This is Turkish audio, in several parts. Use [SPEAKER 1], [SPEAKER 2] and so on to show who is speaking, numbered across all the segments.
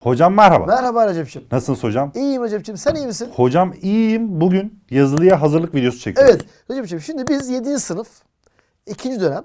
[SPEAKER 1] Hocam merhaba.
[SPEAKER 2] Merhaba Recep'ciğim.
[SPEAKER 1] Nasılsınız hocam?
[SPEAKER 2] İyiyim Recep'ciğim. Sen iyi misin?
[SPEAKER 1] Hocam iyiyim. Bugün yazılıya hazırlık videosu çekiyoruz.
[SPEAKER 2] Evet. Recep'ciğim şimdi biz 7. sınıf ikinci dönem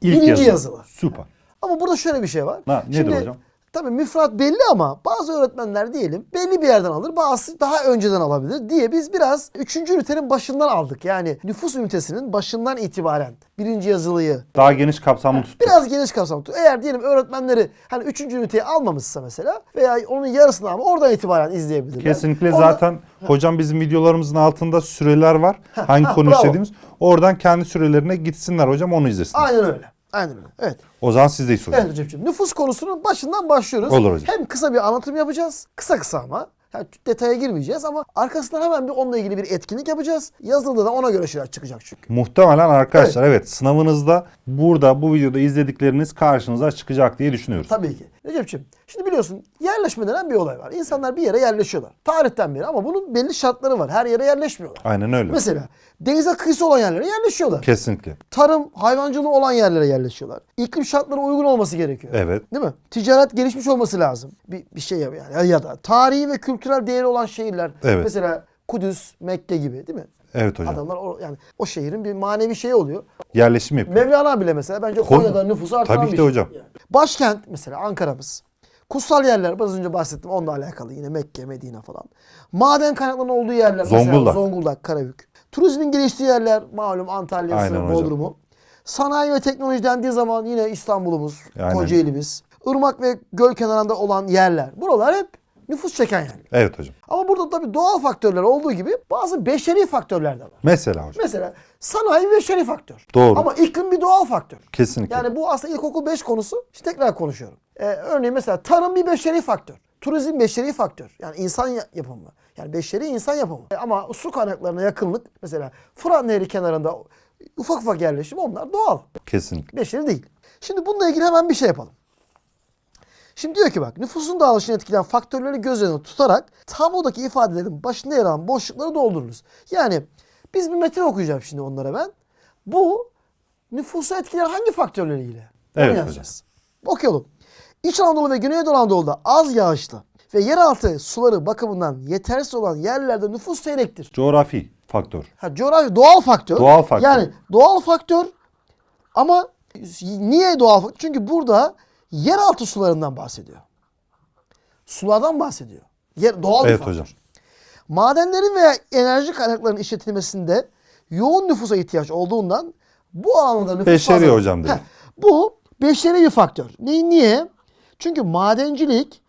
[SPEAKER 1] İlk
[SPEAKER 2] birinci
[SPEAKER 1] yazılı.
[SPEAKER 2] yazılı.
[SPEAKER 1] Süper.
[SPEAKER 2] Ama burada şöyle bir şey var.
[SPEAKER 1] Ha, nedir
[SPEAKER 2] Şimdi,
[SPEAKER 1] hocam?
[SPEAKER 2] Tabii müfredat belli ama bazı öğretmenler diyelim belli bir yerden alır, bazısı daha önceden alabilir diye biz biraz 3. ünitenin başından aldık. Yani nüfus ünitesinin başından itibaren birinci yazılıyı
[SPEAKER 1] Daha geniş kapsamlı tuttuk.
[SPEAKER 2] biraz geniş kapsamlı tut. Eğer diyelim öğretmenleri hani 3. üniteyi almamışsa mesela veya onun yarısını ama oradan itibaren izleyebilirler.
[SPEAKER 1] Kesinlikle
[SPEAKER 2] Orada-
[SPEAKER 1] zaten hocam bizim videolarımızın altında süreler var. Hangi
[SPEAKER 2] ha,
[SPEAKER 1] konu işlediğimiz. Oradan kendi sürelerine gitsinler hocam onu izlesinler.
[SPEAKER 2] Aynen öyle. Aynen öyle. Evet.
[SPEAKER 1] O zaman sizdeyiz hocam.
[SPEAKER 2] Evet Recep'ciğim. Nüfus konusunun başından başlıyoruz.
[SPEAKER 1] Olur hocam.
[SPEAKER 2] Hem kısa bir anlatım yapacağız. Kısa kısa ama. Yani detaya girmeyeceğiz ama arkasından hemen bir onunla ilgili bir etkinlik yapacağız. Yazılıda da ona göre şeyler çıkacak çünkü.
[SPEAKER 1] Muhtemelen arkadaşlar evet. sınavınızda burada bu videoda izledikleriniz karşınıza çıkacak diye düşünüyoruz.
[SPEAKER 2] Tabii ki. Recep'ciğim şimdi biliyorsun yerleşme denen bir olay var. İnsanlar bir yere yerleşiyorlar. Tarihten beri ama bunun belli şartları var. Her yere yerleşmiyorlar.
[SPEAKER 1] Aynen öyle.
[SPEAKER 2] Mesela denize kıyısı olan yerlere yerleşiyorlar.
[SPEAKER 1] Kesinlikle.
[SPEAKER 2] Tarım, hayvancılığı olan yerlere yerleşiyorlar. İklim şartları uygun olması gerekiyor.
[SPEAKER 1] Evet.
[SPEAKER 2] Değil mi? Ticaret gelişmiş olması lazım. Bir, bir şey yani ya, ya da tarihi ve kültürel değeri olan şehirler.
[SPEAKER 1] Evet.
[SPEAKER 2] Mesela Kudüs, Mekke gibi değil mi?
[SPEAKER 1] Evet hocam.
[SPEAKER 2] Adamlar o, yani o şehrin bir manevi şeyi oluyor.
[SPEAKER 1] Yerleşim yapıyor.
[SPEAKER 2] Mevlana bile mesela bence Konya'da nüfusu artıran
[SPEAKER 1] Tabii ki
[SPEAKER 2] bir
[SPEAKER 1] de
[SPEAKER 2] şey.
[SPEAKER 1] hocam.
[SPEAKER 2] Yani. Başkent mesela Ankara'mız. Kutsal yerler biraz önce bahsettim onunla alakalı yine Mekke, Medine falan. Maden kaynaklarının olduğu yerler mesela
[SPEAKER 1] Zonguldak.
[SPEAKER 2] Zonguldak, Karabük. Turizmin geliştiği yerler malum Antalya'sı,
[SPEAKER 1] Aynen hocam.
[SPEAKER 2] Bodrum'u. Sanayi ve teknoloji dendiği zaman yine İstanbul'umuz,
[SPEAKER 1] Aynen.
[SPEAKER 2] Kocaeli'miz. Irmak ve göl kenarında olan yerler. Buralar hep nüfus çeken yerler.
[SPEAKER 1] Evet hocam.
[SPEAKER 2] Ama burada tabii doğal faktörler olduğu gibi bazı beşeri faktörler de var.
[SPEAKER 1] Mesela hocam.
[SPEAKER 2] Mesela sanayi beşeri faktör.
[SPEAKER 1] Doğru.
[SPEAKER 2] Ama iklim bir doğal faktör.
[SPEAKER 1] Kesinlikle.
[SPEAKER 2] Yani bu aslında ilkokul 5 konusu. İşte tekrar konuşuyorum. Ee, örneğin mesela tarım bir beşeri faktör. Turizm beşeri faktör. Yani insan ya- yapımı. Yani beşeri insan yapımı. E, Ama su kaynaklarına yakınlık mesela Fırat Nehri kenarında ufak ufak yerleşim onlar doğal.
[SPEAKER 1] Kesinlikle.
[SPEAKER 2] Beşeri değil. Şimdi bununla ilgili hemen bir şey yapalım. Şimdi diyor ki bak nüfusun dağılışını etkileyen faktörleri göz önüne tutarak tablodaki ifadelerin başında yer alan boşlukları doldururuz. Yani biz bir metin okuyacağım şimdi onlara ben. Bu nüfusu etkileyen hangi faktörleriyle? Onu
[SPEAKER 1] Evet
[SPEAKER 2] yazacağız. Okuyalım. İç Anadolu ve Güneydoğu Anadolu'da az yağışlı ve yeraltı suları bakımından yetersiz olan yerlerde nüfus seyrektir.
[SPEAKER 1] Coğrafi faktör.
[SPEAKER 2] Ha, coğrafi doğal faktör.
[SPEAKER 1] Doğal faktör.
[SPEAKER 2] Yani doğal faktör ama niye doğal faktör? Çünkü burada yeraltı sularından bahsediyor. Sulardan bahsediyor. Yer, doğal bir
[SPEAKER 1] Evet
[SPEAKER 2] faktör.
[SPEAKER 1] hocam.
[SPEAKER 2] Madenlerin veya enerji kaynaklarının işletilmesinde yoğun nüfusa ihtiyaç olduğundan bu alanda nüfus
[SPEAKER 1] Beşeri
[SPEAKER 2] fazla.
[SPEAKER 1] hocam dedi.
[SPEAKER 2] Bu beşeri bir faktör. Niye? Çünkü madencilik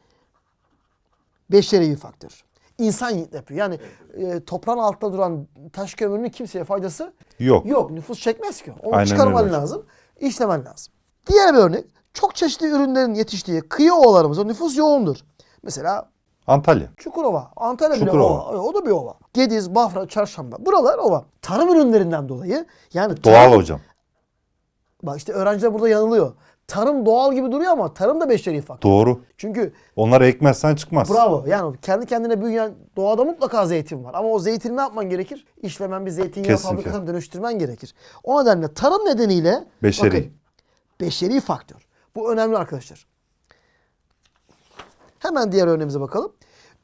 [SPEAKER 2] beşeri bir faktör. İnsan yapıyor. Yani e, toprağın altında duran taş kömürünün kimseye faydası
[SPEAKER 1] Yok.
[SPEAKER 2] yok. Nüfus çekmez ki. Onu
[SPEAKER 1] Aynen
[SPEAKER 2] çıkarman
[SPEAKER 1] öyle.
[SPEAKER 2] lazım. işlemen lazım. Diğer bir örnek. Çok çeşitli ürünlerin yetiştiği kıyı ovalarımızda nüfus yoğundur. Mesela
[SPEAKER 1] Antalya.
[SPEAKER 2] Çukurova, Antalya bile
[SPEAKER 1] Çukurova.
[SPEAKER 2] ova. O da bir ova. Gediz, Bafra, Çarşamba. Buralar ova. Tarım ürünlerinden dolayı yani
[SPEAKER 1] Doğal
[SPEAKER 2] tarım-
[SPEAKER 1] hocam.
[SPEAKER 2] Bak işte öğrenciler burada yanılıyor. Tarım doğal gibi duruyor ama tarım da beşeri faktör.
[SPEAKER 1] Doğru.
[SPEAKER 2] Çünkü
[SPEAKER 1] Onları ekmezsen çıkmaz.
[SPEAKER 2] bravo yani kendi kendine büyüyen doğada mutlaka zeytin var. Ama o zeytini ne yapman gerekir? İşlemen bir zeytinyağı fabrikasına dönüştürmen gerekir. O nedenle tarım nedeniyle
[SPEAKER 1] Beşeri.
[SPEAKER 2] bakın, beşeri faktör. Bu önemli arkadaşlar. Hemen diğer örneğimize bakalım.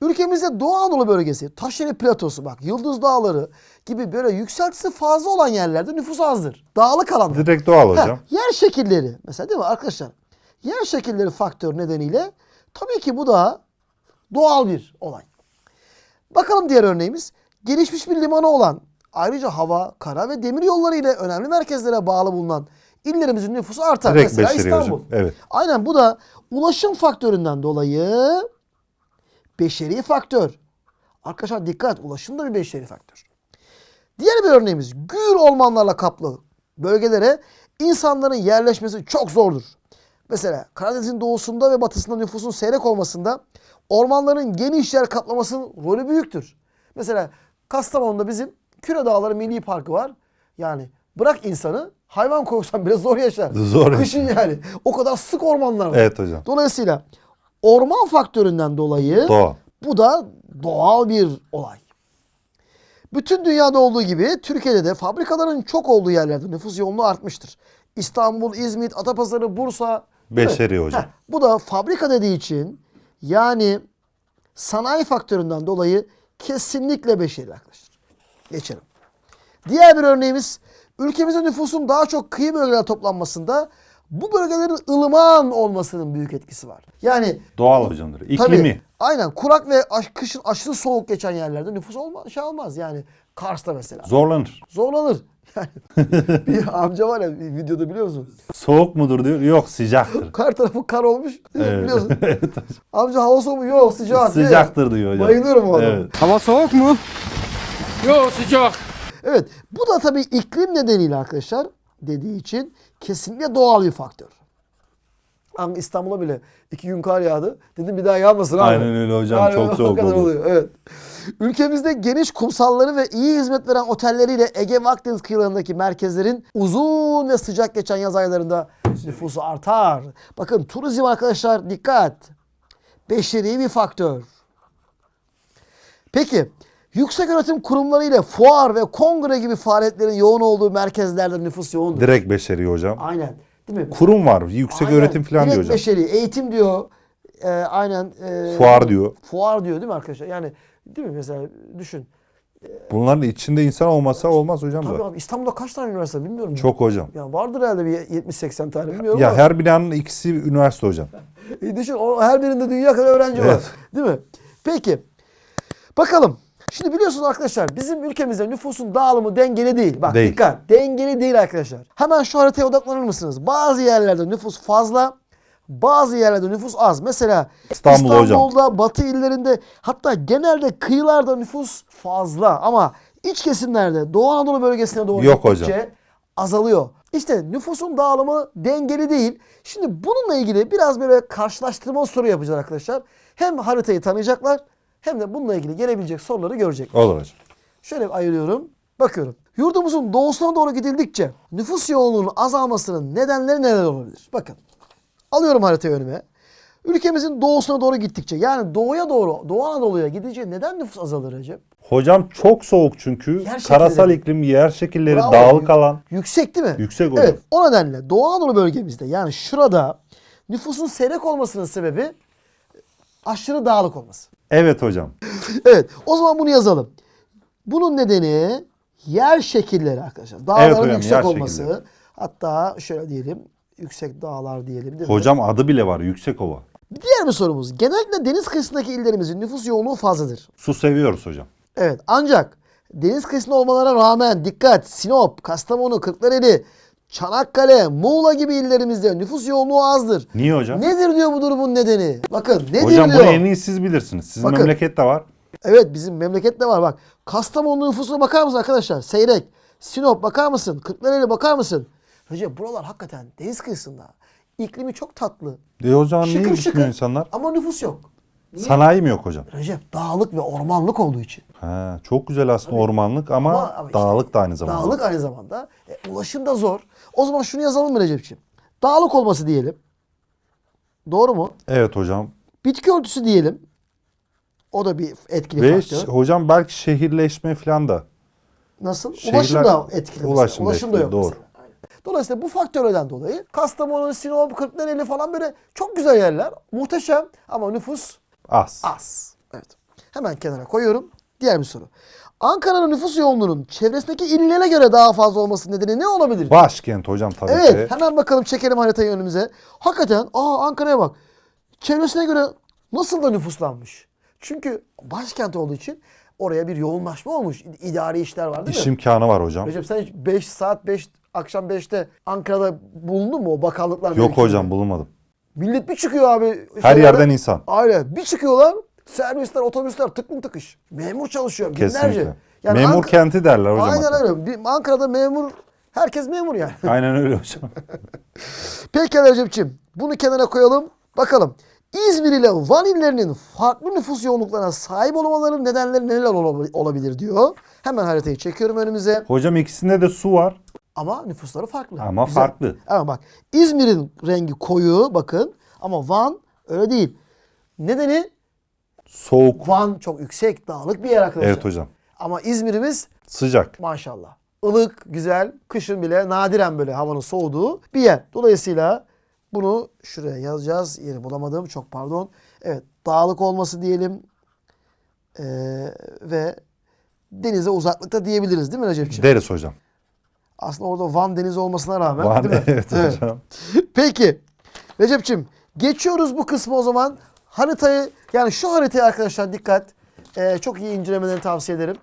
[SPEAKER 2] Ülkemizde Doğu Anadolu bölgesi, Taşyeli Platosu bak Yıldız Dağları gibi böyle yükseltisi fazla olan yerlerde nüfus azdır. Dağlık alanlar.
[SPEAKER 1] Direkt doğal
[SPEAKER 2] Ha,
[SPEAKER 1] hocam.
[SPEAKER 2] yer şekilleri mesela değil mi arkadaşlar? Yer şekilleri faktör nedeniyle tabii ki bu da doğal bir olay. Bakalım diğer örneğimiz. Gelişmiş bir limanı olan ayrıca hava, kara ve demir yolları ile önemli merkezlere bağlı bulunan illerimizin nüfusu artar.
[SPEAKER 1] Direkt
[SPEAKER 2] Mesela İstanbul.
[SPEAKER 1] hocam. Evet.
[SPEAKER 2] Aynen bu da ulaşım faktöründen dolayı beşeri faktör. Arkadaşlar dikkat ulaşım da bir beşeri faktör. Diğer bir örneğimiz gür ormanlarla kaplı bölgelere insanların yerleşmesi çok zordur. Mesela Karadeniz'in doğusunda ve batısında nüfusun seyrek olmasında ormanların geniş yer kaplamasının rolü büyüktür. Mesela Kastamonu'da bizim Küre Dağları Milli Parkı var. Yani bırak insanı hayvan koysan bile zor yaşar.
[SPEAKER 1] Zor
[SPEAKER 2] Kışın yani. O kadar sık ormanlar var.
[SPEAKER 1] Evet hocam.
[SPEAKER 2] Dolayısıyla orman faktöründen dolayı
[SPEAKER 1] Doğal.
[SPEAKER 2] bu da doğal bir olay. Bütün dünyada olduğu gibi Türkiye'de de fabrikaların çok olduğu yerlerde nüfus yoğunluğu artmıştır. İstanbul, İzmit, Atapazarı, Bursa.
[SPEAKER 1] Beşeri hocam.
[SPEAKER 2] Heh, bu da fabrika dediği için Yani sanayi faktöründen dolayı kesinlikle beşeri arkadaşlar. Geçelim. Diğer bir örneğimiz ülkemizde nüfusun daha çok kıyı bölgelerde toplanmasında bu bölgelerin ılıman olmasının büyük etkisi var. Yani
[SPEAKER 1] Doğal hocamdır. İklimi.
[SPEAKER 2] Tabii, aynen kurak ve aş- kışın aşırı soğuk geçen yerlerde nüfus olma, şey olmaz yani. Kars'ta mesela.
[SPEAKER 1] Zorlanır.
[SPEAKER 2] Zorlanır. Yani bir amca var ya videoda biliyor musun?
[SPEAKER 1] Soğuk mudur diyor. Yok sıcaktır.
[SPEAKER 2] Kar tarafı kar olmuş
[SPEAKER 1] Evet.
[SPEAKER 2] biliyorsun.
[SPEAKER 1] evet.
[SPEAKER 2] Amca hava soğuk mu? Yok sıcak. diyor.
[SPEAKER 1] Sıcaktır diyor hocam.
[SPEAKER 2] Bayılıyorum o adama.
[SPEAKER 1] Evet.
[SPEAKER 3] Hava soğuk mu? Yok sıcak.
[SPEAKER 2] Evet. Bu da tabii iklim nedeniyle arkadaşlar dediği için kesinlikle doğal bir faktör. Ama İstanbul'a bile iki gün kar yağdı. Dedim bir daha yağmasın abi.
[SPEAKER 1] Aynen öyle hocam,
[SPEAKER 2] Yani
[SPEAKER 1] çok soğuk oldu.
[SPEAKER 2] oluyor. Evet. Ülkemizde geniş kumsalları ve iyi hizmet veren otelleriyle Ege ve Akdeniz kıyılarındaki merkezlerin uzun ve sıcak geçen yaz aylarında nüfusu artar. Bakın turizm arkadaşlar dikkat. Beşeri bir faktör. Peki yüksek öğretim kurumları ile fuar ve kongre gibi faaliyetlerin yoğun olduğu merkezlerde nüfus yoğundur.
[SPEAKER 1] Direkt beşeri hocam.
[SPEAKER 2] Aynen. Değil mi?
[SPEAKER 1] Kurum var. Yüksek
[SPEAKER 2] Aynen.
[SPEAKER 1] öğretim falan diyor
[SPEAKER 2] Direkt
[SPEAKER 1] hocam.
[SPEAKER 2] beşeri. Eğitim diyor. Ee, aynen. ee,
[SPEAKER 1] Fuar diyor.
[SPEAKER 2] Fuar diyor değil mi arkadaşlar? Yani değil mi mesela düşün.
[SPEAKER 1] Bunların içinde insan olmasa olmaz hocam
[SPEAKER 2] Tabii
[SPEAKER 1] da.
[SPEAKER 2] abi İstanbul'da kaç tane üniversite bilmiyorum. ya.
[SPEAKER 1] Çok hocam.
[SPEAKER 2] Yani vardır herhalde bir 70-80 tane bilmiyorum
[SPEAKER 1] Ya
[SPEAKER 2] ama.
[SPEAKER 1] her binanın ikisi üniversite hocam.
[SPEAKER 2] E düşün o, her birinde dünya kadar öğrenci var.
[SPEAKER 1] Evet.
[SPEAKER 2] Değil mi? Peki. Bakalım. Şimdi biliyorsunuz arkadaşlar bizim ülkemizde nüfusun dağılımı dengeli değil. Bak
[SPEAKER 1] Değil.
[SPEAKER 2] dikkat. Dengeli değil arkadaşlar. Hemen şu haritaya odaklanır mısınız? Bazı yerlerde nüfus fazla, bazı yerlerde nüfus az. Mesela
[SPEAKER 1] İstanbul hocam.
[SPEAKER 2] İstanbul'da, batı illerinde hatta genelde kıyılarda nüfus fazla ama iç kesimlerde Doğu Anadolu bölgesine doğru
[SPEAKER 1] Yok hocam.
[SPEAKER 2] azalıyor. İşte nüfusun dağılımı dengeli değil. Şimdi bununla ilgili biraz böyle karşılaştırma soru yapacağız arkadaşlar. Hem haritayı tanıyacaklar hem de bununla ilgili gelebilecek soruları görecekler.
[SPEAKER 1] Olur hocam.
[SPEAKER 2] Şöyle ayırıyorum. Bakıyorum. Yurdumuzun doğusuna doğru gidildikçe nüfus yoğunluğunun azalmasının nedenleri neler olabilir? Bakın. Alıyorum haritayı önüme. Ülkemizin doğusuna doğru gittikçe yani doğuya doğru Doğu Anadolu'ya gidince neden nüfus azalır Recep?
[SPEAKER 1] Hocam çok soğuk çünkü.
[SPEAKER 2] Yer şekilleri.
[SPEAKER 1] Karasal iklim, yer şekilleri,
[SPEAKER 2] Bravo.
[SPEAKER 1] dağlık alan.
[SPEAKER 2] Yüksek değil mi?
[SPEAKER 1] Yüksek hocam.
[SPEAKER 2] Evet. O nedenle Doğu Anadolu bölgemizde yani şurada nüfusun seyrek olmasının sebebi aşırı dağlık olması.
[SPEAKER 1] Evet hocam.
[SPEAKER 2] Evet. O zaman bunu yazalım. Bunun nedeni yer şekilleri arkadaşlar. Dağların
[SPEAKER 1] Evet hocam,
[SPEAKER 2] yüksek olması.
[SPEAKER 1] şekilleri.
[SPEAKER 2] Hatta şöyle diyelim. Yüksek dağlar diyelim değil mi?
[SPEAKER 1] Hocam adı bile var. Yüksek ova.
[SPEAKER 2] Diğer bir sorumuz. Genellikle deniz kıyısındaki illerimizin nüfus yoğunluğu fazladır.
[SPEAKER 1] Su seviyoruz hocam.
[SPEAKER 2] Evet. Ancak deniz kıyısında olmalarına rağmen dikkat Sinop, Kastamonu, Kırklareli, Çanakkale, Muğla gibi illerimizde nüfus yoğunluğu azdır.
[SPEAKER 1] Niye hocam?
[SPEAKER 2] Nedir diyor bu durumun nedeni? Bakın nedir
[SPEAKER 1] hocam
[SPEAKER 2] diyor.
[SPEAKER 1] bunu en iyi siz bilirsiniz. Sizin
[SPEAKER 2] Bakın.
[SPEAKER 1] memlekette var.
[SPEAKER 2] Evet bizim memlekette var bak. Kastamonu nüfusuna bakar mısın arkadaşlar? Seyrek. Sinop bakar mısın? Kırklareli bakar mısın? Recep buralar hakikaten deniz kıyısında. İklimi çok tatlı.
[SPEAKER 1] E o zaman niye
[SPEAKER 2] Şıkır
[SPEAKER 1] gitmiyor
[SPEAKER 2] şıkır.
[SPEAKER 1] insanlar?
[SPEAKER 2] Ama nüfus yok.
[SPEAKER 1] Sanayi mi yok hocam?
[SPEAKER 2] Recep dağlık ve ormanlık olduğu için.
[SPEAKER 1] Ha, çok güzel aslında ormanlık ama,
[SPEAKER 2] Ama- ama işte
[SPEAKER 1] dağlık da aynı zamanda.
[SPEAKER 2] Dağlık aynı zamanda. E, ulaşım da zor. O zaman şunu yazalım mı Recep'ciğim? Dağlık olması diyelim. Doğru mu?
[SPEAKER 1] Evet hocam.
[SPEAKER 2] Bitki örtüsü diyelim. O da bir etkili
[SPEAKER 1] Ve
[SPEAKER 2] faktör.
[SPEAKER 1] hocam belki şehirleşme falan da.
[SPEAKER 2] Nasıl?
[SPEAKER 1] Şehirler-
[SPEAKER 2] ulaşım da etkili.
[SPEAKER 1] Ulaşım da
[SPEAKER 2] Ulaşım da
[SPEAKER 1] etkili,
[SPEAKER 2] yok
[SPEAKER 1] doğru.
[SPEAKER 2] mesela. Dolayısıyla bu faktörlerden dolayı Kastamonu, Sinop, Kırklareli falan böyle çok güzel yerler. Muhteşem ama nüfus
[SPEAKER 1] Az.
[SPEAKER 2] az. Evet. Hemen kenara koyuyorum. Diğer bir soru. Ankara'nın nüfus yoğunluğunun çevresindeki illere göre daha fazla olması nedeni ne olabilir?
[SPEAKER 1] Başkent hocam tabii
[SPEAKER 2] Evet.
[SPEAKER 1] ki.
[SPEAKER 2] Hemen bakalım çekelim haritayı önümüze. Hakikaten aa Ankara'ya bak. Çevresine göre nasıl da nüfuslanmış. Çünkü başkent olduğu için oraya bir yoğunlaşma olmuş. İdari işler var değil
[SPEAKER 1] İş
[SPEAKER 2] mi?
[SPEAKER 1] imkanı var hocam.
[SPEAKER 2] Recep sen hiç 5 saat 5 akşam 5'te Ankara'da bulundun mu o bakanlıklar?
[SPEAKER 1] Yok hocam bulunmadım.
[SPEAKER 2] Millet bir çıkıyor abi.
[SPEAKER 1] Her
[SPEAKER 2] şeylere.
[SPEAKER 1] yerden insan.
[SPEAKER 2] Aynen. Bir çıkıyorlar. Servisler, otobüsler tıklım tıkış. Memur çalışıyor. Binlerce.
[SPEAKER 1] Kesinlikle.
[SPEAKER 2] Yani
[SPEAKER 1] Memur
[SPEAKER 2] Ank-
[SPEAKER 1] kenti derler hocam.
[SPEAKER 2] Aynen
[SPEAKER 1] hatta.
[SPEAKER 2] öyle. Ankara'da memur, herkes memur yani.
[SPEAKER 1] Aynen öyle hocam.
[SPEAKER 2] Peki Recep'ciğim bunu kenara koyalım. Bakalım. İzmir ile Van illerinin farklı nüfus yoğunluklarına sahip olmalarının nedenleri neler olabi- olabilir diyor. Hemen haritayı çekiyorum önümüze.
[SPEAKER 1] hocam ikisinde de su var
[SPEAKER 2] Ama nüfusları farklı.
[SPEAKER 1] ama
[SPEAKER 2] Güzel.
[SPEAKER 1] farklı.
[SPEAKER 2] Ama bak İzmir'in rengi koyu bakın ama Van öyle değil. Nedeni
[SPEAKER 1] Soğuk.
[SPEAKER 2] Van çok yüksek dağlık bir yer arkadaşlar.
[SPEAKER 1] Evet hocam.
[SPEAKER 2] Ama İzmir'imiz
[SPEAKER 1] Sıcak.
[SPEAKER 2] maşallah. ılık, güzel, kışın bile nadiren böyle havanın soğuduğu bir yer. Dolayısıyla Bunu şuraya yazacağız. Yeri bulamadım. Çok pardon. Evet. Dağlık olması diyelim. Ee, ve denize uzaklıkta diyebiliriz değil mi Recep'ciğim?
[SPEAKER 1] Deriz hocam.
[SPEAKER 2] Aslında orada Van Denizi olmasına rağmen
[SPEAKER 1] Var
[SPEAKER 2] değil mi?
[SPEAKER 1] evet hocam.
[SPEAKER 2] Peki. Recep'ciğim geçiyoruz bu kısmı o zaman. Haritayı yani şu haritayı arkadaşlar dikkat. Ee, çok iyi incelemelerini tavsiye ederim.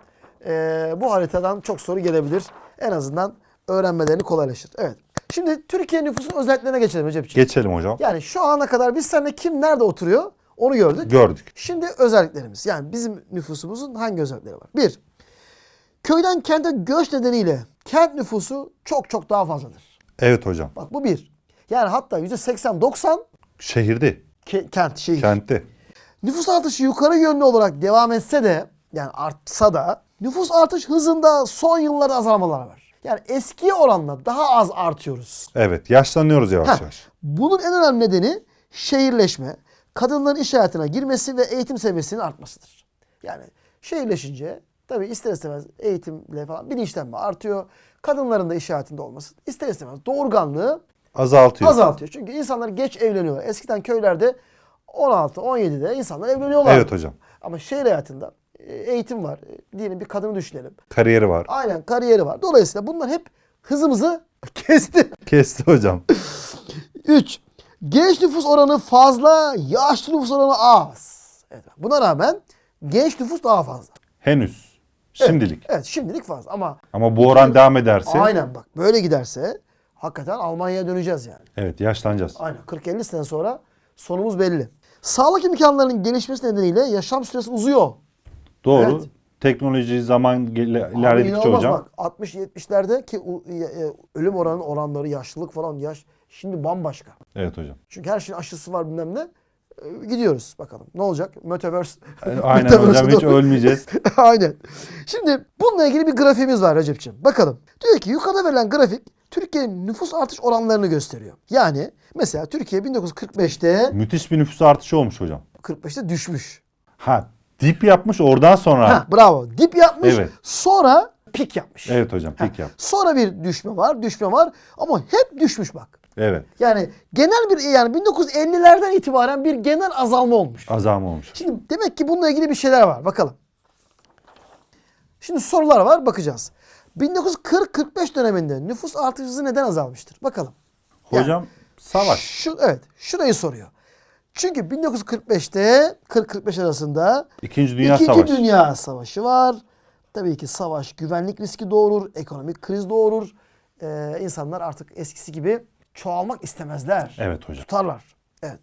[SPEAKER 2] Ee, bu haritadan çok soru gelebilir. En azından öğrenmelerini kolaylaşır. Evet. Şimdi Türkiye nüfusun özelliklerine geçelim Recep'ciğim.
[SPEAKER 1] Geçelim hocam.
[SPEAKER 2] Yani şu ana kadar biz seninle kim nerede oturuyor onu gördük.
[SPEAKER 1] Gördük.
[SPEAKER 2] Şimdi özelliklerimiz. Yani bizim nüfusumuzun hangi özellikleri var? Bir, köyden kente göç nedeniyle kent nüfusu çok çok daha fazladır.
[SPEAKER 1] Evet hocam.
[SPEAKER 2] Bak bu bir. Yani hatta %80-90
[SPEAKER 1] Şehirde,
[SPEAKER 2] ke- kent, şehir.
[SPEAKER 1] kentte.
[SPEAKER 2] Nüfus artışı yukarı yönlü olarak devam etse de yani artsa da nüfus artış hızında son yıllarda azalmalar var. Yani eskiye oranla daha az artıyoruz.
[SPEAKER 1] Evet, yaşlanıyoruz yavaş
[SPEAKER 2] Heh,
[SPEAKER 1] yavaş.
[SPEAKER 2] Bunun en önemli nedeni şehirleşme, kadınların iş hayatına girmesi ve eğitim seviyesinin artmasıdır. Yani şehirleşince tabii ister istemez eğitimle falan bilinçlenme artıyor. Kadınların da iş hayatında olması ister istemez doğurganlığı
[SPEAKER 1] Azaltıyor.
[SPEAKER 2] azaltıyor. Çünkü insanlar geç evleniyorlar. Eskiden köylerde 16, 17'de insanlar evleniyorlar.
[SPEAKER 1] Evet hocam.
[SPEAKER 2] Ama şehir hayatında e, eğitim var. E, Diyelim bir kadını düşünelim.
[SPEAKER 1] Kariyeri var.
[SPEAKER 2] Aynen kariyeri var. Dolayısıyla bunlar hep hızımızı kesti.
[SPEAKER 1] Kesti hocam.
[SPEAKER 2] 3. Genç nüfus oranı fazla, yaşlı nüfus oranı az. Evet, buna rağmen genç nüfus daha fazla.
[SPEAKER 1] Henüz. Şimdilik.
[SPEAKER 2] Evet şimdilik fazla ama
[SPEAKER 1] Ama bu oran devam ederse
[SPEAKER 2] aynen bak böyle giderse hakikaten Almanya'ya döneceğiz yani.
[SPEAKER 1] evet yaşlanacağız.
[SPEAKER 2] Aynen 40-50 sene sonra sonumuz belli. Sağlık imkanlarının gelişmesi nedeniyle yaşam süresi uzuyor.
[SPEAKER 1] Doğru.
[SPEAKER 2] Evet.
[SPEAKER 1] Teknoloji zaman gel-
[SPEAKER 2] Abi
[SPEAKER 1] ilerledikçe
[SPEAKER 2] inanılmaz
[SPEAKER 1] hocam.
[SPEAKER 2] Bak 60-70'lerde ki u- e, e, ölüm oranı oranları yaşlılık falan yaş şimdi bambaşka.
[SPEAKER 1] Evet hocam.
[SPEAKER 2] Çünkü her şeyin aşısı var bilmem ne. E, Gidiyoruz bakalım. Ne olacak? Metaverse.
[SPEAKER 1] Aynen
[SPEAKER 2] Metaverse'e
[SPEAKER 1] hocam hiç ölmeyeceğiz.
[SPEAKER 2] Aynen. Şimdi bununla ilgili bir grafiğimiz var Recep'ciğim. Bakalım. Diyor ki yukarıda verilen grafik Türkiye'nin nüfus artış oranlarını gösteriyor. Yani mesela Türkiye 1945'te
[SPEAKER 1] Müthiş bir nüfus artışı olmuş hocam.
[SPEAKER 2] 45'te düşmüş.
[SPEAKER 1] Ha dip yapmış oradan sonra.
[SPEAKER 2] Ha, bravo. Dip yapmış.
[SPEAKER 1] Evet.
[SPEAKER 2] Sonra pik yapmış.
[SPEAKER 1] Evet hocam pik yap.
[SPEAKER 2] Sonra bir düşme var, düşme var ama hep düşmüş bak.
[SPEAKER 1] Evet.
[SPEAKER 2] Yani genel bir yani 1950'lerden itibaren bir genel azalma olmuş.
[SPEAKER 1] Azalma olmuş.
[SPEAKER 2] Şimdi demek ki bununla ilgili bir şeyler var. Bakalım. Şimdi sorular var. Bakacağız. 1940-45 döneminde nüfus artış hızı neden azalmıştır? Bakalım. Yani
[SPEAKER 1] Hocam savaş.
[SPEAKER 2] Şu, evet. Şurayı soruyor. Çünkü 1945'te 40-45 arasında
[SPEAKER 1] İkinci Dünya
[SPEAKER 2] İkinci
[SPEAKER 1] Savaşı.
[SPEAKER 2] Dünya Savaşı var. Tabii ki savaş güvenlik riski doğurur, ekonomik kriz doğurur. Ee, insanlar artık eskisi gibi çoğalmak istemezler.
[SPEAKER 1] Evet hocam.
[SPEAKER 2] Tutarlar. Evet.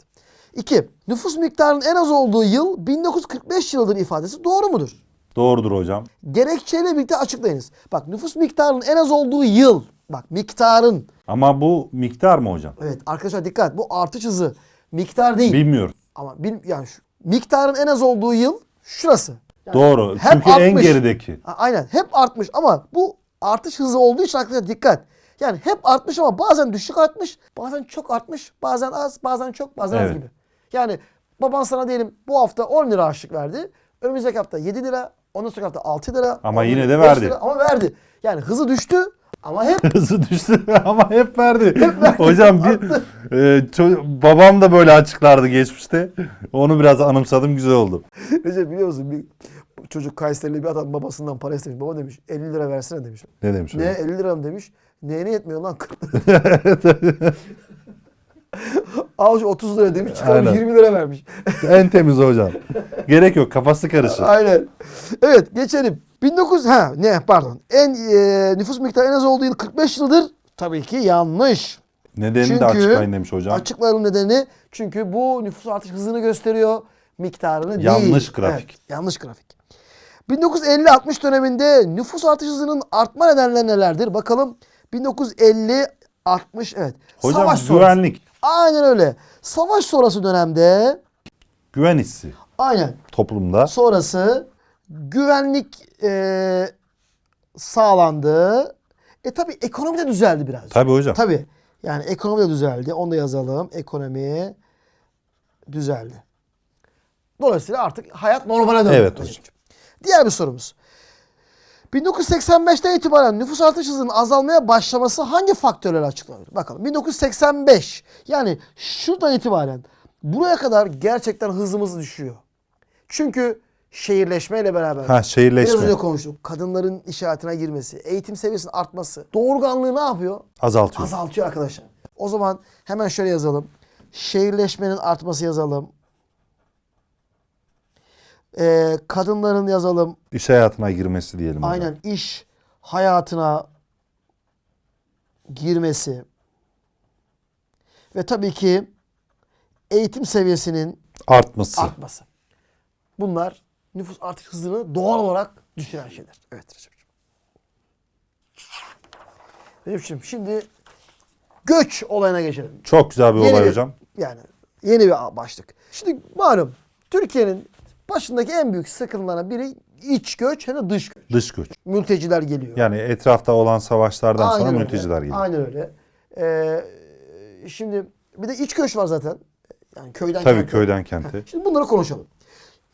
[SPEAKER 2] İki, nüfus miktarının en az olduğu yıl 1945 yılıdır ifadesi doğru mudur?
[SPEAKER 1] Doğrudur hocam.
[SPEAKER 2] Gerekçeyle birlikte açıklayınız. Bak nüfus miktarının en az olduğu yıl. Bak miktarın.
[SPEAKER 1] Ama bu miktar mı hocam?
[SPEAKER 2] Evet arkadaşlar dikkat bu artış hızı. Miktar değil.
[SPEAKER 1] Bilmiyoruz.
[SPEAKER 2] Ama bil, yani şu, miktarın en az olduğu yıl şurası. Yani
[SPEAKER 1] Doğru.
[SPEAKER 2] hep
[SPEAKER 1] Çünkü en
[SPEAKER 2] artmış.
[SPEAKER 1] gerideki.
[SPEAKER 2] Ha, Aynen hep artmış ama bu artış hızı olduğu için arkadaşlar dikkat. Yani hep artmış ama bazen düşük artmış, bazen çok artmış, bazen az, bazen çok, bazen az
[SPEAKER 1] Evet.
[SPEAKER 2] gibi. Yani baban sana diyelim bu hafta 10 lira harçlık verdi. Önümüzdeki hafta 7 lira, ondan sonraki hafta 6 lira.
[SPEAKER 1] Ama yine de verdi.
[SPEAKER 2] lira ama verdi. Yani hızı düştü ama hep
[SPEAKER 1] Hızı düştü ama hep verdi. Hocam bir e, ço- babam da böyle açıklardı geçmişte. Onu biraz anımsadım güzel oldu.
[SPEAKER 2] Recep biliyor musun bir çocuk Kayserili bir adam babasından para istemiş. Baba demiş 50 lira versene demiş.
[SPEAKER 1] Ne demiş
[SPEAKER 2] Ne
[SPEAKER 1] hocam?
[SPEAKER 2] 50 lira mı demiş. Neyine yetmiyor lan 40 lira. Avuç 30 lira demiş çıkarmış
[SPEAKER 1] Aynen.
[SPEAKER 2] 20 lira vermiş.
[SPEAKER 1] en temiz hocam. Gerek yok kafası karışır.
[SPEAKER 2] Aynen. Evet geçelim. 19 ha ne pardon. En e, nüfus miktarı en az olduğu yıl 45 yıldır. Tabii ki yanlış.
[SPEAKER 1] Nedenini
[SPEAKER 2] Çünkü
[SPEAKER 1] de açıklayın demiş hocam.
[SPEAKER 2] Açıklayalım nedeni. Çünkü bu nüfus artış hızını gösteriyor. Miktarını değil.
[SPEAKER 1] Yanlış grafik.
[SPEAKER 2] Evet, yanlış grafik. 1950-60 döneminde nüfus artış hızının artma nedenleri nelerdir? Bakalım 1950 60 evet.
[SPEAKER 1] Hocam
[SPEAKER 2] Savaş sonrası.
[SPEAKER 1] güvenlik,
[SPEAKER 2] Aynen öyle. Savaş sonrası dönemde
[SPEAKER 1] güven hissi
[SPEAKER 2] aynen
[SPEAKER 1] toplumda.
[SPEAKER 2] sonrası güvenlik e, sağlandı. E tabi ekonomi de düzeldi biraz.
[SPEAKER 1] Tabii hocam.
[SPEAKER 2] Tabii. Yani ekonomi de düzeldi. Onu da yazalım. Ekonomi düzeldi. Dolayısıyla artık hayat normale döndü.
[SPEAKER 1] Evet hocam.
[SPEAKER 2] Diğer bir sorumuz. 1985'ten itibaren nüfus artış hızının azalmaya başlaması hangi faktörlerle açıklanır? Bakalım 1985 yani şuradan itibaren buraya kadar gerçekten hızımız düşüyor. Çünkü şehirleşmeyle beraber
[SPEAKER 1] Ha
[SPEAKER 2] Biraz
[SPEAKER 1] şehirleşme.
[SPEAKER 2] önce konuştuk. Kadınların iş hayatına girmesi, eğitim seviyesinin artması, doğurganlığı ne yapıyor?
[SPEAKER 1] Azaltıyor.
[SPEAKER 2] Azaltıyor arkadaşlar. O zaman hemen şöyle yazalım. Şehirleşmenin artması yazalım. Ee, kadınların yazalım.
[SPEAKER 1] İş hayatına girmesi diyelim. hocam.
[SPEAKER 2] Aynen iş hayatına girmesi. Ve tabii ki eğitim seviyesinin
[SPEAKER 1] Artması.
[SPEAKER 2] artması. Bunlar nüfus artış hızını doğal olarak düşüren şeyler. Evet Recep'ciğim. Recep'ciğim şimdi göç olayına geçelim.
[SPEAKER 1] Çok güzel bir
[SPEAKER 2] Yeni
[SPEAKER 1] olay
[SPEAKER 2] bir-
[SPEAKER 1] hocam.
[SPEAKER 2] Yani yeni bir başlık. Şimdi malum Türkiye'nin başındaki en büyük sıkıntılarından biri iç göç hem de dış göç.
[SPEAKER 1] Dış göç.
[SPEAKER 2] Mülteciler geliyor.
[SPEAKER 1] Yani etrafta olan savaşlardan sonra
[SPEAKER 2] Aynen öyle.
[SPEAKER 1] mülteciler geliyor.
[SPEAKER 2] Aynen öyle. Ee, şimdi bir de iç göç var zaten. Yani köyden
[SPEAKER 1] Tabii
[SPEAKER 2] kente.
[SPEAKER 1] köyden kente.
[SPEAKER 2] Şimdi bunları konuşalım.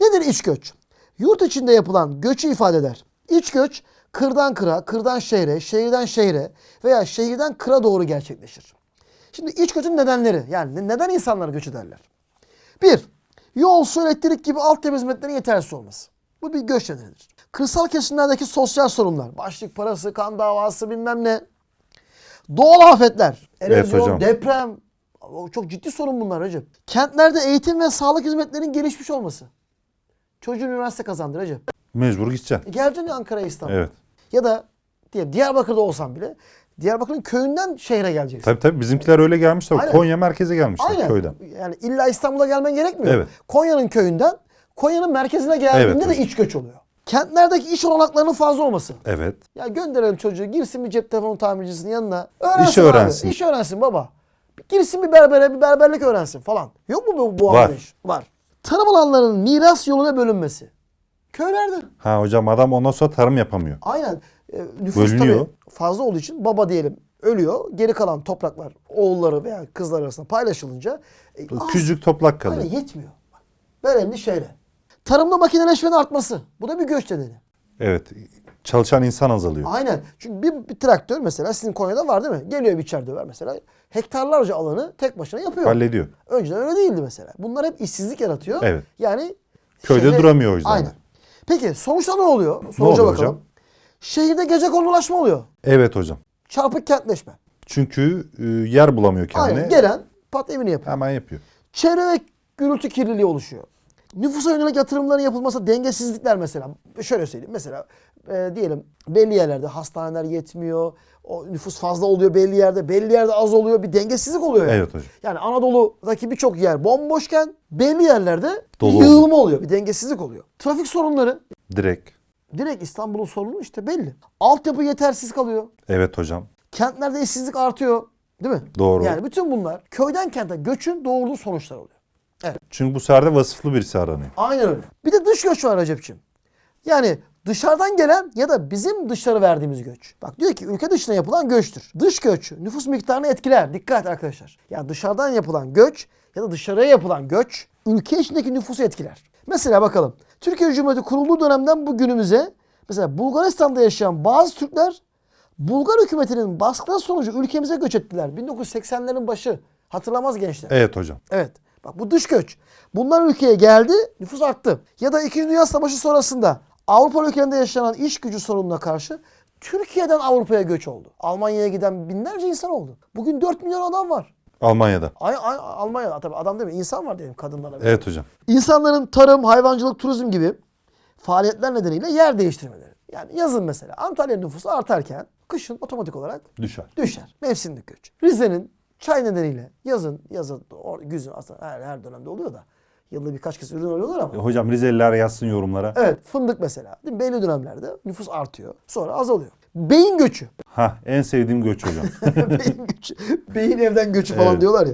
[SPEAKER 2] Nedir iç göç? Yurt içinde yapılan göçü ifade eder. İç göç kırdan kıra, kırdan şehre, şehirden şehre veya şehirden kıra doğru gerçekleşir. Şimdi iç göçün nedenleri yani ne- neden insanlar göç ederler? Bir, yol, su, elektrik gibi altyapı hizmetlerinin yetersiz olması. Bu bir göç nedenidir. Kırsal kesimlerdeki sosyal sorunlar, başlık parası, kan davası bilmem ne. Doğal afetler, erozyon,
[SPEAKER 1] hocam.
[SPEAKER 2] deprem. Çok ciddi sorun bunlar hocam. Kentlerde eğitim ve sağlık hizmetlerinin gelişmiş olması. Çocuğun üniversite kazandı hocam.
[SPEAKER 1] Mecbur gideceksin.
[SPEAKER 2] E geleceksin ya Ankara'ya İstanbul'a.
[SPEAKER 1] Evet.
[SPEAKER 2] Ya da diye Diyarbakır'da olsan bile Diyarbakır'ın köyünden şehre geleceksin.
[SPEAKER 1] Tabii tabii bizimkiler öyle gelmişler.
[SPEAKER 2] Aynen.
[SPEAKER 1] Konya merkeze gelmişler
[SPEAKER 2] Aynen.
[SPEAKER 1] köyden.
[SPEAKER 2] Yani illa İstanbul'a gelmen gerekmiyor.
[SPEAKER 1] Evet.
[SPEAKER 2] Konya'nın köyünden Konya'nın merkezine geldiğinde
[SPEAKER 1] Evet
[SPEAKER 2] de
[SPEAKER 1] hocam.
[SPEAKER 2] iç göç oluyor. Kentlerdeki iş olanaklarının fazla olması.
[SPEAKER 1] Evet.
[SPEAKER 2] Ya gönderelim çocuğu girsin bir cep telefonu tamircisinin yanına. Öğrensin abi,
[SPEAKER 1] öğrensin.
[SPEAKER 2] İş öğrensin baba. Girsin bir berbere bir berberlik öğrensin falan. Yok mu bu, bu
[SPEAKER 1] Var.
[SPEAKER 2] anlayış? Var. Tarım alanlarının miras yoluna bölünmesi. Köylerde.
[SPEAKER 1] Ha hocam adam ondan sonra tarım yapamıyor.
[SPEAKER 2] Aynen. E, nüfus
[SPEAKER 1] Bölünüyor.
[SPEAKER 2] tabii fazla olduğu için baba diyelim ölüyor. Geri kalan topraklar oğulları veya kızlar arasında paylaşılınca e, az-
[SPEAKER 1] Küçücük toprak kalıyor.
[SPEAKER 2] Aynen yetmiyor. Verimli şeyle. Tarımda makineleşmenin artması. Bu da bir göç nedeni.
[SPEAKER 1] Evet. Çalışan insan azalıyor.
[SPEAKER 2] Aynen. Çünkü bir, bir traktör mesela sizin Konya'da var değil mi? Geliyor bir var mesela. Hektarlarca alanı tek başına yapıyor.
[SPEAKER 1] Hallediyor.
[SPEAKER 2] Önceden öyle değildi mesela. Bunlar hep işsizlik yaratıyor.
[SPEAKER 1] Evet.
[SPEAKER 2] Yani
[SPEAKER 1] Köyde duramıyor o yüzden de.
[SPEAKER 2] Aynen. Peki sonuçta ne oluyor? Sonuca
[SPEAKER 1] oluyor
[SPEAKER 2] bakalım.
[SPEAKER 1] hocam?
[SPEAKER 2] Şehirde gece kondulaşma oluyor.
[SPEAKER 1] Evet hocam.
[SPEAKER 2] Çarpık kentleşme.
[SPEAKER 1] Çünkü e, yer bulamıyor kendine.
[SPEAKER 2] Aynen. Gelen pat evini yapıyor.
[SPEAKER 1] Hemen yapıyor.
[SPEAKER 2] Çevre ve gürültü kirliliği oluşuyor. Nüfusa yönelik yatırımların yapılması dengesizlikler mesela. Şöyle söyleyeyim. Mesela e, diyelim belli yerlerde hastaneler yetmiyor. O nüfus fazla oluyor belli yerde. Belli yerde az oluyor. Bir dengesizlik oluyor yani.
[SPEAKER 1] Evet hocam.
[SPEAKER 2] Yani Anadolu'daki birçok yer bomboşken belli yerlerde
[SPEAKER 1] Dolu
[SPEAKER 2] bir yığılma oluyor. Bir dengesizlik oluyor. Trafik sorunları
[SPEAKER 1] Direkt.
[SPEAKER 2] Direkt İstanbul'un sorunu işte belli. Altyapı yetersiz kalıyor.
[SPEAKER 1] Evet hocam.
[SPEAKER 2] Kentlerde işsizlik artıyor. Değil mi?
[SPEAKER 1] Doğru.
[SPEAKER 2] Yani bütün bunlar köyden kente göçün doğurduğu sonuçlar oluyor.
[SPEAKER 1] Çünkü bu sefer de vasıflı birisi aranıyor.
[SPEAKER 2] Aynen öyle. Bir de dış göç var Recep'ciğim. Yani dışarıdan gelen ya da bizim dışarı verdiğimiz göç. Bak diyor ki ülke dışına yapılan göçtür. Dış göç nüfus miktarını etkiler. Dikkat arkadaşlar. Yani dışarıdan yapılan göç ya da dışarıya yapılan göç ülke içindeki nüfusu etkiler. Mesela bakalım. Türkiye Cumhuriyeti kurulduğu dönemden bugünümüze mesela Bulgaristan'da yaşayan bazı Türkler Bulgar hükümetinin baskıları sonucu ülkemize göç ettiler. 1980'lerin başı. Hatırlamaz gençler.
[SPEAKER 1] Evet hocam.
[SPEAKER 2] Evet. Bak bu dış göç. Bunlar ülkeye geldi, nüfus arttı. Ya da 2. Dünya Savaşı sonrasında Avrupa ülkelerinde yaşanan iş gücü sorununa karşı Türkiye'den Avrupa'ya göç oldu. Almanya'ya giden binlerce insan oldu. Bugün 4 milyon adam var.
[SPEAKER 1] Almanya'da.
[SPEAKER 2] Ay, ay, Almanya'da tabii adam değil mi? İnsan var diyelim kadınlara.
[SPEAKER 1] Evet hocam.
[SPEAKER 2] İnsanların tarım, hayvancılık, turizm gibi faaliyetler nedeniyle yer değiştirmeleri. Yani yazın mesela Antalya nüfusu artarken kışın otomatik olarak
[SPEAKER 1] Düşer.
[SPEAKER 2] düşer. Mevsimlik göç. Rize'nin çay nedeniyle yazın, yazın, or, güzün aslında her, her dönemde oluyor da yılda birkaç kez ürün alıyorlar ama.
[SPEAKER 1] Hocam Rizeliler yazsın yorumlara.
[SPEAKER 2] Evet fındık mesela. Değil mi? Belli dönemlerde nüfus artıyor. Sonra azalıyor. Beyin göçü.
[SPEAKER 1] Ha en sevdiğim göç hocam.
[SPEAKER 2] beyin göçü. Beyin evden göçü falan
[SPEAKER 1] Evet.
[SPEAKER 2] diyorlar ya.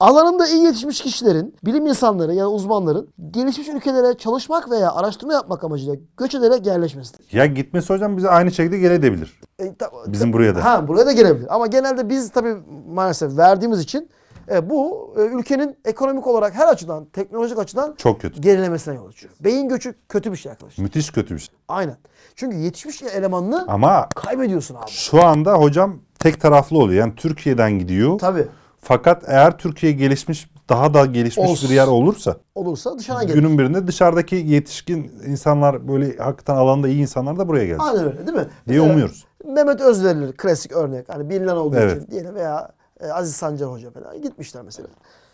[SPEAKER 2] Alanında iyi yetişmiş kişilerin, bilim insanları ya da uzmanların gelişmiş ülkelere çalışmak veya araştırma yapmak amacıyla göç ederek yerleşmesidir.
[SPEAKER 1] ya gitmesi hocam bize aynı şekilde gelebilir.
[SPEAKER 2] E, ta-
[SPEAKER 1] Bizim buraya da.
[SPEAKER 2] Ha buraya da gelebilir. Ama genelde biz tabii maalesef verdiğimiz için E, bu e, ülkenin ekonomik olarak her açıdan, teknolojik açıdan
[SPEAKER 1] Çok kötü.
[SPEAKER 2] gerilemesine yol açıyor. Beyin göçü kötü bir şey arkadaşlar.
[SPEAKER 1] Müthiş kötü bir şey.
[SPEAKER 2] Aynen. Çünkü yetişmiş elemanını
[SPEAKER 1] Ama
[SPEAKER 2] kaybediyorsun abi.
[SPEAKER 1] şu anda hocam tek taraflı oluyor. Yani Türkiye'den gidiyor.
[SPEAKER 2] Tabii.
[SPEAKER 1] Fakat eğer Türkiye gelişmiş daha da gelişmiş
[SPEAKER 2] Olsun.
[SPEAKER 1] bir yer olursa
[SPEAKER 2] Olursa dışarıdan gelir.
[SPEAKER 1] günün birinde dışarıdaki yetişkin insanlar böyle hakikaten alanda iyi insanlar da buraya gelecek.
[SPEAKER 2] Aynen öyle değil mi?
[SPEAKER 1] Diye
[SPEAKER 2] Mesela
[SPEAKER 1] umuyoruz.
[SPEAKER 2] Mehmet Özverilir klasik örnek. Hani bilinen olduğu
[SPEAKER 1] Evet.
[SPEAKER 2] için diyelim veya e, Aziz Sancar Hoca falan gitmişler mesela.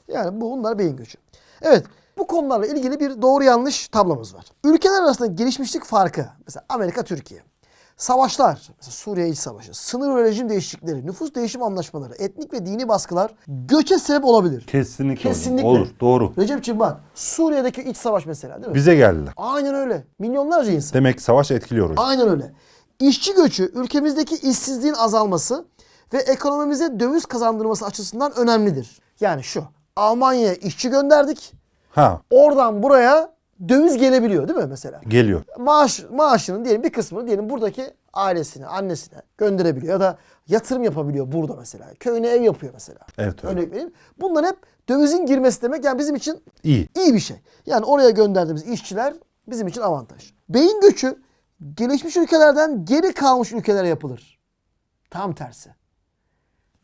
[SPEAKER 2] Yani bu bunlar beyin göçü. Evet bu konularla ilgili bir doğru yanlış tablomuz var. Ülkeler arasında gelişmişlik farkı. Mesela Amerika Türkiye. Savaşlar, mesela Suriye İç Savaşı, sınır ve rejim değişiklikleri, nüfus değişim anlaşmaları, etnik ve dini baskılar göçe sebep olabilir.
[SPEAKER 1] Kesinlikle.
[SPEAKER 2] Kesinlikle.
[SPEAKER 1] Olur. Doğru.
[SPEAKER 2] Recep'ciğim bak Suriye'deki iç savaş mesela değil mi?
[SPEAKER 1] Bize geldiler.
[SPEAKER 2] Aynen öyle. Milyonlarca insan.
[SPEAKER 1] Demek ki savaş etkiliyor hocam.
[SPEAKER 2] Aynen öyle. İşçi göçü ülkemizdeki işsizliğin azalması ve ekonomimize döviz kazandırması açısından önemlidir. Yani şu. Almanya'ya işçi gönderdik.
[SPEAKER 1] Ha
[SPEAKER 2] Oradan buraya döviz gelebiliyor değil mi mesela?
[SPEAKER 1] geliyor.
[SPEAKER 2] Maaş maaşının diyelim bir kısmını diyelim buradaki ailesine, annesine gönderebiliyor ya da yatırım yapabiliyor burada mesela. Köyüne ev yapıyor mesela.
[SPEAKER 1] Evet hocam.
[SPEAKER 2] Örnek vereyim. Bunlar hep dövizin girmesi demek yani bizim için
[SPEAKER 1] İyi.
[SPEAKER 2] iyi bir şey. Yani oraya gönderdiğimiz işçiler bizim için avantaj. Beyin göçü gelişmiş ülkelerden geri kalmış ülkelere yapılır. Tam tersi.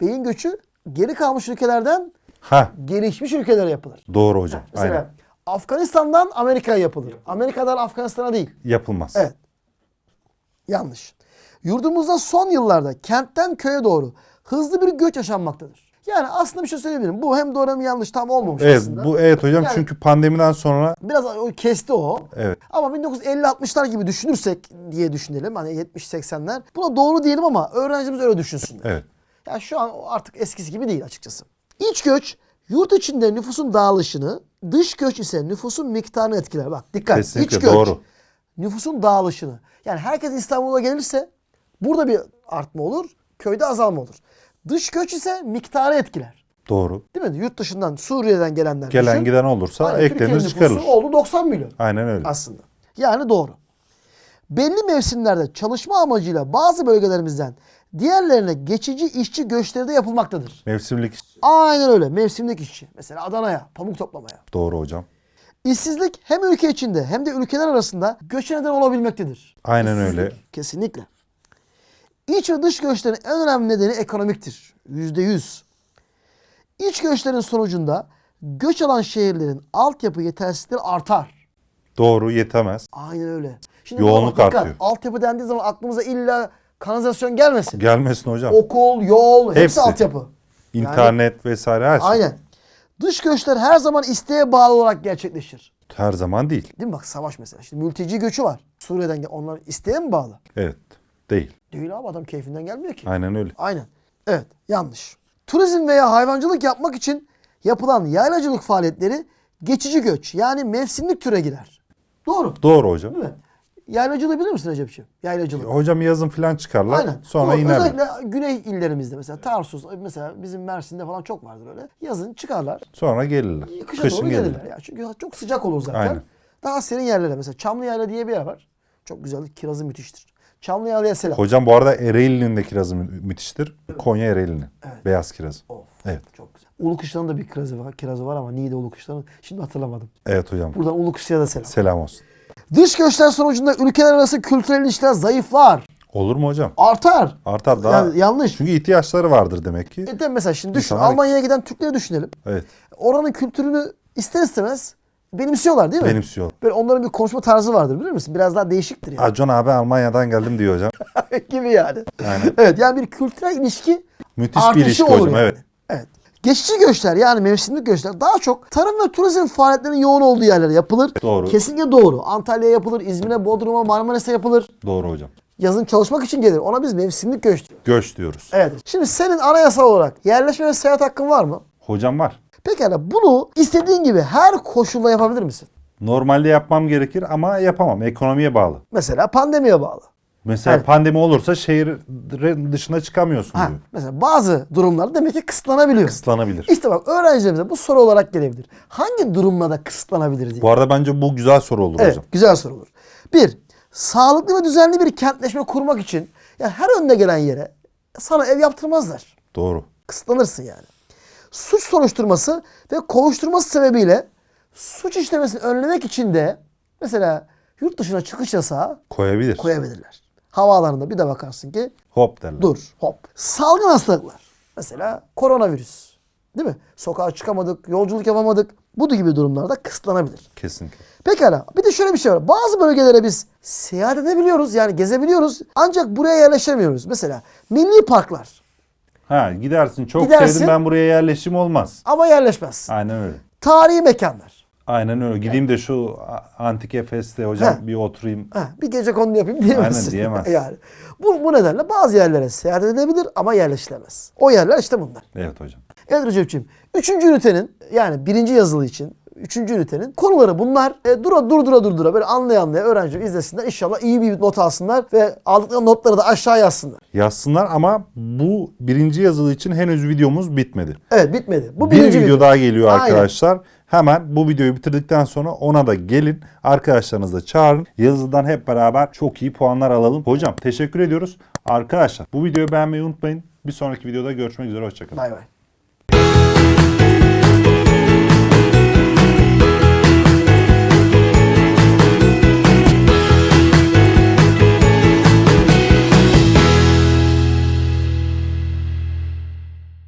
[SPEAKER 2] Beyin göçü geri kalmış ülkelerden
[SPEAKER 1] Ha
[SPEAKER 2] gelişmiş ülkelere yapılır.
[SPEAKER 1] doğru hocam.
[SPEAKER 2] Mesela
[SPEAKER 1] Aynen.
[SPEAKER 2] Afganistan'dan Amerika'ya yapılır. Amerika'dan Afganistan'a değil.
[SPEAKER 1] Yapılmaz.
[SPEAKER 2] Evet. Yanlış. Yurdumuzda son yıllarda kentten köye doğru hızlı bir göç yaşanmaktadır. Yani aslında bir şey söyleyebilirim. Bu hem doğru hem yanlış tam olmamış
[SPEAKER 1] Evet
[SPEAKER 2] aslında.
[SPEAKER 1] bu evet hocam
[SPEAKER 2] Yani-
[SPEAKER 1] çünkü pandemiden sonra
[SPEAKER 2] Biraz o kesti o.
[SPEAKER 1] evet
[SPEAKER 2] Ama 1950-60'lar gibi düşünürsek diye düşünelim. Hani 70-80'ler. Buna doğru diyelim ama öğrencimiz öyle düşünsün.
[SPEAKER 1] evet
[SPEAKER 2] Yani şu an artık eskisi gibi değil açıkçası. İç göç yurt içinde nüfusun dağılışını, dış göç ise nüfusun miktarını etkiler. Bak dikkat.
[SPEAKER 1] Kesinlikle
[SPEAKER 2] İç göç
[SPEAKER 1] doğru.
[SPEAKER 2] nüfusun dağılışını. Yani herkes İstanbul'a gelirse burada bir artma olur, köyde azalma olur. Dış göç ise miktarı etkiler.
[SPEAKER 1] doğru.
[SPEAKER 2] Değil mi? Yurt dışından Suriye'den gelenler
[SPEAKER 1] Gelen
[SPEAKER 2] düşün.
[SPEAKER 1] giden olursa
[SPEAKER 2] Aynen, Türkiye'nin
[SPEAKER 1] eklenir
[SPEAKER 2] nüfusu
[SPEAKER 1] çıkarılır.
[SPEAKER 2] oldu 90 milyon
[SPEAKER 1] Aynen öyle.
[SPEAKER 2] aslında. Yani doğru. Belli mevsimlerde çalışma amacıyla bazı bölgelerimizden diğerlerine geçici işçi göçleri de yapılmaktadır.
[SPEAKER 1] Mevsimlik iş.
[SPEAKER 2] Aynen öyle. Mevsimlik işçi. Mesela Adana'ya, pamuk toplamaya.
[SPEAKER 1] Doğru hocam.
[SPEAKER 2] İşsizlik hem ülke içinde hem de ülkeler arasında göçe neden olabilmektedir.
[SPEAKER 1] Aynen
[SPEAKER 2] İşsizlik.
[SPEAKER 1] öyle.
[SPEAKER 2] Kesinlikle. İç ve dış göçlerin en önemli nedeni ekonomiktir. Yüzde yüz. İç göçlerin sonucunda göç alan şehirlerin altyapı yetersizlikleri artar.
[SPEAKER 1] Doğru yetemez.
[SPEAKER 2] Aynen öyle.
[SPEAKER 1] Yoğunluk
[SPEAKER 2] buna bak, dikkat.
[SPEAKER 1] artıyor.
[SPEAKER 2] Altyapı dendiği zaman aklımıza illa kanalizasyon gelmesin.
[SPEAKER 1] Gelmesin hocam.
[SPEAKER 2] Okul, yol, hepsi,
[SPEAKER 1] Hepsi.
[SPEAKER 2] altyapı.
[SPEAKER 1] İnternet vesaire her şey.
[SPEAKER 2] Aynen. Dış göçler her zaman isteğe bağlı olarak gerçekleşir.
[SPEAKER 1] Her zaman değil.
[SPEAKER 2] Değil mi? Bak savaş mesela. Şimdi mülteci göçü var. Suriye'den. Onlar isteğe mi bağlı?
[SPEAKER 1] Evet. Değil.
[SPEAKER 2] Değil abi adam keyfinden gelmiyor ki.
[SPEAKER 1] Aynen öyle.
[SPEAKER 2] Aynen. Evet yanlış. Turizm veya hayvancılık yapmak için yapılan yaylacılık faaliyetleri geçici göç yani mevsimlik türe girer. Doğru.
[SPEAKER 1] Doğru hocam.
[SPEAKER 2] Değil mi? Yaylacılığı bilir misin Recep'ciğim? Yaylacılık.
[SPEAKER 1] Hocam yazın falan çıkarlar.
[SPEAKER 2] Aynen.
[SPEAKER 1] Sonra inerler.
[SPEAKER 2] Özellikle güney illerimizde mesela Tarsus mesela bizim Mersin'de falan çok vardır öyle. Yazın çıkarlar.
[SPEAKER 1] Sonra gelirler.
[SPEAKER 2] Kışa
[SPEAKER 1] Kışın
[SPEAKER 2] doğru
[SPEAKER 1] gelirler.
[SPEAKER 2] gelirler. Ya. Çünkü çok sıcak olur zaten.
[SPEAKER 1] Aynen.
[SPEAKER 2] Daha serin yerlere mesela Çamlı Yayla diye bir yer var. Çok güzel. Kirazı müthiştir. Çamlı Yayla'ya selam.
[SPEAKER 1] Hocam bu arada Ereğli'nin de kirazı mü- müthiştir. Konya Ereğli'nin. Beyaz kiraz.
[SPEAKER 2] Of,
[SPEAKER 1] Evet.
[SPEAKER 2] Çok güzel. Ulu Kışla'nın da bir kirazı var, kirazı var ama Niğde Ulu Kışla'nın şimdi hatırlamadım.
[SPEAKER 1] Evet hocam.
[SPEAKER 2] Buradan Ulu Kışla'ya da selam.
[SPEAKER 1] Selam olsun.
[SPEAKER 2] Dış göçler sonucunda ülkeler arası kültürel ilişkiler zayıflar.
[SPEAKER 1] Olur mu hocam?
[SPEAKER 2] Artar.
[SPEAKER 1] Artar daha.
[SPEAKER 2] Yani yanlış.
[SPEAKER 1] Çünkü ihtiyaçları vardır demek ki.
[SPEAKER 2] E de mesela şimdi düşün.
[SPEAKER 1] İnsanlar-
[SPEAKER 2] Almanya'ya giden Türkleri düşünelim.
[SPEAKER 1] Evet.
[SPEAKER 2] Oranın kültürünü ister istemez benimsiyorlar değil mi?
[SPEAKER 1] Benimsiyor.
[SPEAKER 2] Böyle onların bir konuşma tarzı vardır bilir misin? Biraz daha değişiktir yani.
[SPEAKER 1] Acun abi Almanya'dan geldim diyor hocam.
[SPEAKER 2] gibi yani.
[SPEAKER 1] Aynen.
[SPEAKER 2] Evet yani bir kültürel ilişki
[SPEAKER 1] Müthiş bir ilişki
[SPEAKER 2] olur
[SPEAKER 1] hocam.
[SPEAKER 2] yani.
[SPEAKER 1] Evet.
[SPEAKER 2] Evet. Geçici göçler yani mevsimlik göçler daha çok tarım ve turizm faaliyetlerinin yoğun olduğu yerlere yapılır.
[SPEAKER 1] Doğru.
[SPEAKER 2] Kesinlikle doğru. Antalya'ya yapılır, İzmir'e, Bodrum'a, Marmaris'e yapılır.
[SPEAKER 1] Doğru hocam.
[SPEAKER 2] Yazın çalışmak için gelir. Ona biz mevsimlik göç diyoruz.
[SPEAKER 1] Göç diyoruz.
[SPEAKER 2] Evet. Şimdi senin anayasal olarak yerleşme ve seyahat hakkın var mı?
[SPEAKER 1] Hocam var.
[SPEAKER 2] Pekala bunu istediğin gibi her koşulda yapabilir misin?
[SPEAKER 1] Normalde yapmam gerekir ama yapamam. Ekonomiye bağlı.
[SPEAKER 2] Mesela pandemiye bağlı.
[SPEAKER 1] Mesela
[SPEAKER 2] Evet.
[SPEAKER 1] pandemi olursa şehrin dışına çıkamıyorsun
[SPEAKER 2] Ha,
[SPEAKER 1] diyor.
[SPEAKER 2] mesela bazı durumlarda demek ki kısıtlanabiliyor.
[SPEAKER 1] Kısıtlanabilir.
[SPEAKER 2] İşte bak öğrencilerimize bu soru olarak gelebilir. Hangi durumlarda kısıtlanabilir diye.
[SPEAKER 1] Bu arada bence bu güzel soru olur
[SPEAKER 2] Evet,
[SPEAKER 1] hocam.
[SPEAKER 2] güzel soru olur. Bir, sağlıklı ve düzenli bir kentleşme kurmak için yani her önüne gelen yere sana ev yaptırmazlar.
[SPEAKER 1] Doğru.
[SPEAKER 2] Kısıtlanırsın yani. suç soruşturması ve kovuşturması sebebiyle suç işlemesini önlemek için de mesela yurt dışına çıkış yasağı
[SPEAKER 1] Koyabilir.
[SPEAKER 2] koyabilirler. Havaalanında bir de bakarsın ki
[SPEAKER 1] Hop derler.
[SPEAKER 2] dur hop. Salgın hastalıklar. Mesela koronavirüs. Değil mi? Sokağa çıkamadık, yolculuk yapamadık. Bu gibi durumlarda kısıtlanabilir.
[SPEAKER 1] Kesinlikle.
[SPEAKER 2] Pekala. Bir de şöyle bir şey var. Bazı bölgelere biz seyahat edebiliyoruz. Yani gezebiliyoruz. Ancak buraya yerleşemiyoruz. Mesela milli parklar.
[SPEAKER 1] Ha gidersin çok
[SPEAKER 2] Gidersin.
[SPEAKER 1] sevdim ben buraya yerleşim olmaz.
[SPEAKER 2] Ama yerleşmez.
[SPEAKER 1] Aynen öyle.
[SPEAKER 2] Tarihi mekanlar.
[SPEAKER 1] Aynen öyle. Gideyim de şu antik Efes'te hocam
[SPEAKER 2] Ha.
[SPEAKER 1] bir oturayım.
[SPEAKER 2] Ha, bir gece kondu yapayım diyemezsin.
[SPEAKER 1] Aynen, diyemez.
[SPEAKER 2] yani. Bu, bu nedenle bazı yerlere seyahat edilebilir ama yerleşilemez. O yerler işte bunlar.
[SPEAKER 1] Evet hocam.
[SPEAKER 2] Evet Recep'ciğim. Üçüncü ünitenin yani birinci yazılı için üçüncü ünitenin konuları bunlar. E, dura durdura durdura böyle anlaya anlaya öğrenci izlesinler. İnşallah iyi bir not alsınlar ve aldıkları notları da aşağı yazsınlar.
[SPEAKER 1] Yazsınlar ama bu birinci yazılı için henüz videomuz bitmedi.
[SPEAKER 2] Evet bitmedi. Bu
[SPEAKER 1] bir
[SPEAKER 2] birinci
[SPEAKER 1] video,
[SPEAKER 2] video.
[SPEAKER 1] daha geliyor
[SPEAKER 2] Aynen.
[SPEAKER 1] arkadaşlar. Hemen bu videoyu bitirdikten sonra ona da gelin. Arkadaşlarınızı da çağırın. Yazıdan hep beraber çok iyi puanlar alalım. Hocam teşekkür ediyoruz. Arkadaşlar bu videoyu beğenmeyi unutmayın. Bir sonraki videoda görüşmek üzere. Hoşçakalın.
[SPEAKER 2] Bay bay.